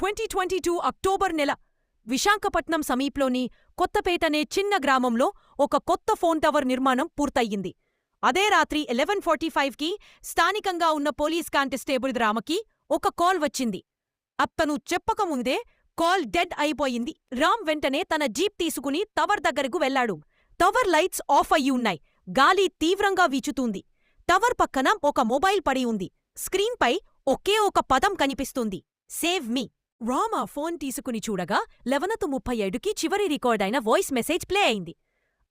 Twenty twenty two October నెల. విశాఖపట్నం సమీప్లోని కొత్తపేటనే చిన్న గ్రామంలో ఒక కొత్త ఫోన్ టవర్ నిర్మాణం పూర్తయింది అదే రాత్రి ఎలెవెన్ ఫార్టీ ఫైవ్కి స్థానికంగా ఉన్న పోలీస్ కానిస్టేబుల్ రామకి ఒక కాల్ వచ్చింది. అతను చెప్పకముందే కాల్ డెడ్ అయిపోయింది. రామ్ వెంటనే తన జీప్ తీసుకుని టవర్ దగ్గరకు వెళ్ళాడు టవర్ లైట్స్ ఆఫ్ అయ్యి ఉన్నాయి. గాలి తీవ్రంగా వీచుతుంది. టవర్ పక్కన ఒక మొబైల్ పడి ఉంది. స్క్రీన్పై ఒకే ఒక పదం కనిపిస్తుంది. Save me. రామ్ ఫోన్ తీసుకుని చూడగా లెవనతు ముప్పై ఏడుకి చివరి రికార్డైన వాయిస్ మెసేజ్ ప్లే అయింది.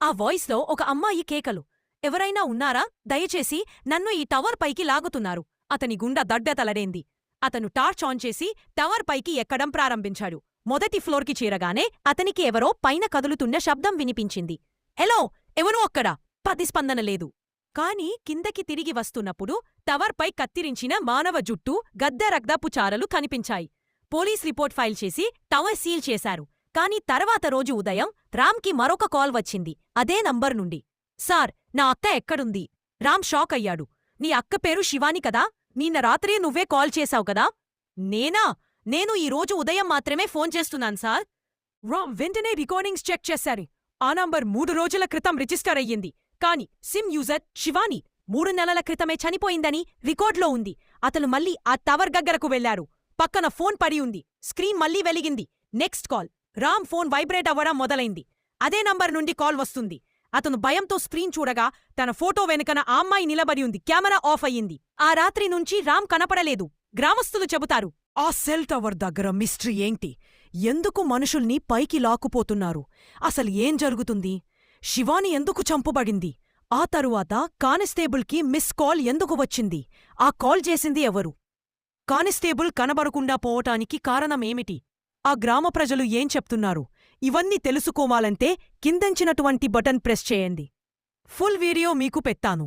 ఆ వాయిస్లో ఒక అమ్మాయి కేకలు. ఎవరైనా ఉన్నారా? దయచేసి నన్ను ఈ టవర్ పైకి లాగుతున్నారు. అతని గుండె దడ్డతలడేంది అతను టార్చ్ ఆన్ చేసి టవర్ పైకి ఎక్కడం ప్రారంభించాడు. మొదటి ఫ్లోర్కి చేరగానే అతనికి ఎవరో పైన కదులుతున్న శబ్దం వినిపించింది. హలో! ఎవరో అక్కడ? ప్రతిస్పందన లేదు. కాని కిందకి తిరిగి వస్తున్నప్పుడు టవర్పై కత్తిరించిన మానవ జుట్టు గద్దె రగ్దపు చారలు కనిపించాయి. పోలీస్ రిపోర్ట్ ఫైల్ చేసి టవర్ సీల్ చేశారు. కానీ తర్వాత రోజు ఉదయం రామ్కి మరొక కాల్ వచ్చింది. అదే నంబర్ నుండి. సార్ నా అక్క ఎక్కడుంది రామ్ షాక్ అయ్యాడు. నీ అక్క పేరు శివాని కదా? నిన్న రాత్రి నువ్వే కాల్ చేశావు కదా? నేనా? నేను ఈ రోజు ఉదయం మాత్రమే ఫోన్ చేస్తున్నాను సార్ రామ్ వెంటనే రికార్డింగ్స్ చెక్ చేశారు. ఆ నంబర్ మూడు రోజుల క్రితం రిజిస్టర్ అయ్యింది. కాని సిమ్ యూజర్ శివాని మూడు నెలల క్రితమే చనిపోయిందని రికార్డులో ఉంది. అతను మళ్ళీ ఆ టవర్ దగ్గరకు వెళ్ళారు పక్కన ఫోన్ పడి ఉంది. స్క్రీన్ మళ్ళీ వెలిగింది. Next call. Ram phone vibrate అవ్వడం మొదలైంది. అదే నంబర్ నుండి కాల్ వస్తుంది. అతను భయంతో స్క్రీన్ చూడగా తన ఫోటో వెనుకన ఆ అమ్మాయి నిలబడి ఉంది. కెమెరా ఆఫ్ అయ్యింది. ఆ రాత్రి నుంచి రామ్ కనపడలేదు. గ్రామస్తులు చెబుతారు ఆ సెల్ టవర్ దగ్గర మిస్టరీ ఏంటి? ఎందుకు మనుషుల్ని పైకి లాక్కుపోతున్నారు? అసలు ఏం జరుగుతుంది? శివాని ఎందుకు చంపబడింది? ఆ తరువాత కానిస్టేబుల్కి మిస్ కాల్ ఎందుకు వచ్చింది? ఆ కాల్ చేసింది ఎవరు? కానిస్టేబుల్ కనబడకుండా పోవటానికి కారణమేమిటి? ఆ గ్రామ ప్రజలు ఏం చెప్తున్నారు? ఇవన్నీ తెలుసుకోవాలంటే కిందంచినటువంటి బటన్ ప్రెస్ చేయండి. ఫుల్ వీడియో మీకు పెత్తాను